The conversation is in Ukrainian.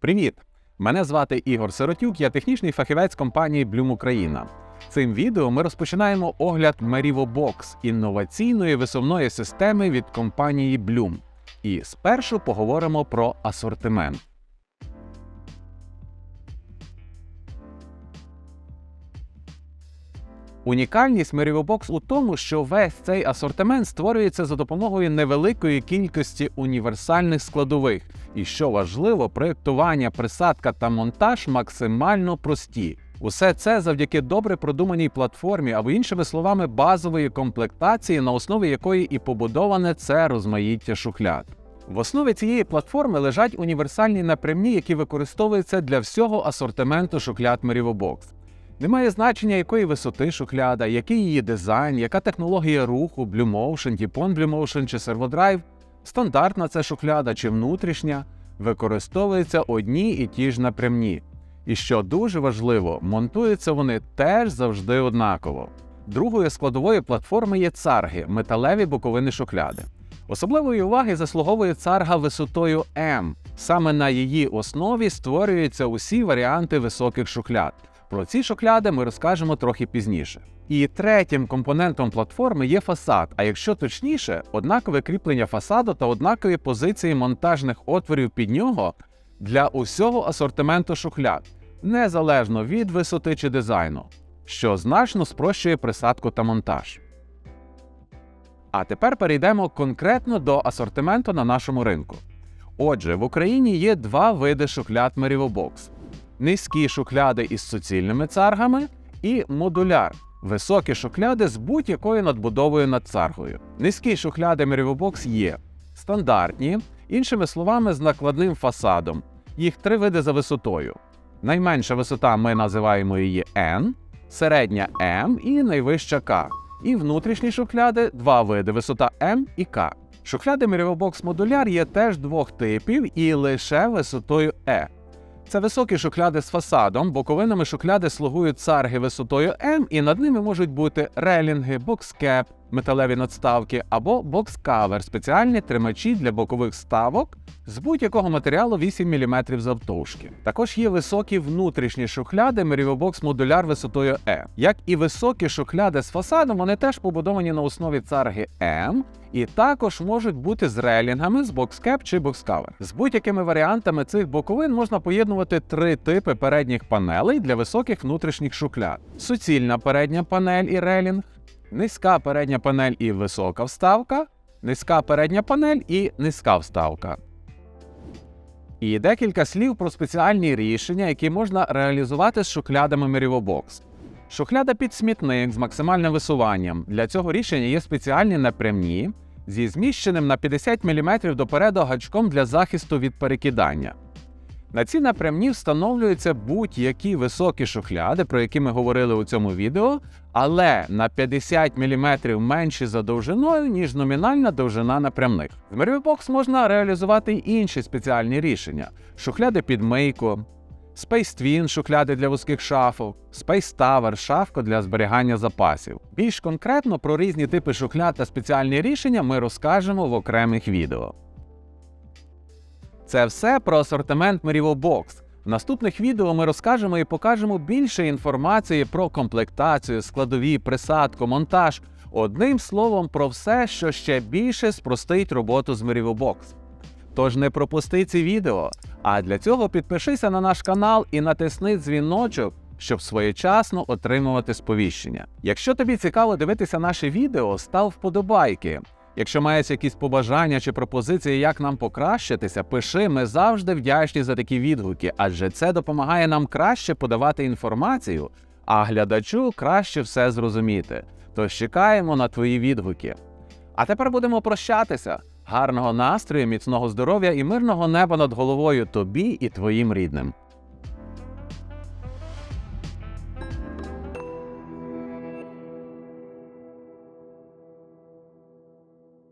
Привіт! Мене звати Ігор Сиротюк, я технічний фахівець компанії Bloom Україна. Цим відео ми розпочинаємо огляд Merivobox інноваційної висувної системи від компанії Bloom. І спершу поговоримо про асортимент. Унікальність Merivo у тому, що весь цей асортимент створюється за допомогою невеликої кількості універсальних складових, і що важливо, проєктування, присадка та монтаж максимально прості. Усе це завдяки добре продуманій платформі, або іншими словами, базової комплектації, на основі якої і побудоване це розмаїття шухляд. В основі цієї платформи лежать універсальні напрямні, які використовуються для всього асортименту шухляд Merivo немає значення, якої висоти шухляда, який її дизайн, яка технологія руху, Blue Motion, Dipon Blue Motion чи ServoDrive, стандартна це шухляда чи внутрішня, використовуються одні і ті ж напрямні. І що дуже важливо, монтуються вони теж завжди однаково. Другою складовою платформи є царги металеві боковини шухляди. Особливої уваги заслуговує царга висотою М. Саме на її основі створюються усі варіанти високих шухляд. Про ці шокляди ми розкажемо трохи пізніше. І третім компонентом платформи є фасад, а якщо точніше, однакове кріплення фасаду та однакові позиції монтажних отворів під нього для усього асортименту шухляд, незалежно від висоти чи дизайну, що значно спрощує присадку та монтаж. А тепер перейдемо конкретно до асортименту на нашому ринку. Отже, в Україні є два види шухляд Merivo низькі шухляди із суцільними царгами і модуляр. Високі шухляди з будь-якою надбудовою над царгою. Низькі шухляди Merivobox є стандартні, іншими словами, з накладним фасадом. Їх три види за висотою. Найменша висота ми називаємо її N, середня M і найвища K. І внутрішні шухляди два види висота M і K. Шухляди Merivobox модуляр є теж двох типів і лише висотою E. Це високі шухляди з фасадом, боковинами шухляди слугують царги висотою М, і над ними можуть бути релінги, бокскеп, металеві надставки або бокскавер, спеціальні тримачі для бокових ставок з будь-якого матеріалу 8 мм завтовшки. Також є високі внутрішні шухляди Merivobox модуляр висотою E. Як і високі шухляди з фасадом, вони теж побудовані на основі царги М. І також можуть бути з релінгами з бокскеп чи бокскавер. З будь-якими варіантами цих боковин можна поєднувати три типи передніх панелей для високих внутрішніх шухляд: суцільна передня панель і релінг, низька передня панель і висока вставка, низька передня панель і низька вставка. І декілька слів про спеціальні рішення, які можна реалізувати з шухлядами Merivobox. Шухляда під смітник з максимальним висуванням. Для цього рішення є спеціальні напрямні зі зміщеним на 50 мм допереду гачком для захисту від перекидання. На ці напрямні встановлюються будь-які високі шухляди, про які ми говорили у цьому відео, але на 50 мм менші за довжиною, ніж номінальна довжина напрямних. В Merivobox можна реалізувати й інші спеціальні рішення: шухляди під мийку, Space Twin – шухляди для вузьких шафок, Space Tower – шафка для зберігання запасів. Більш конкретно про різні типи шухляд та спеціальні рішення ми розкажемо в окремих відео. Це все про асортимент Box. В наступних відео ми розкажемо і покажемо більше інформації про комплектацію, складові, присадку, монтаж. Одним словом, про все, що ще більше спростить роботу з Box. Тож не пропусти ці відео. А для цього підпишися на наш канал і натисни дзвіночок, щоб своєчасно отримувати сповіщення. Якщо тобі цікаво дивитися наше відео, став вподобайки. Якщо маєш якісь побажання чи пропозиції, як нам покращитися, пиши, ми завжди вдячні за такі відгуки, адже це допомагає нам краще подавати інформацію, а глядачу краще все зрозуміти. Тож чекаємо на твої відгуки. А тепер будемо прощатися. Гарного настрою, міцного здоров'я і мирного неба над головою тобі і твоїм рідним.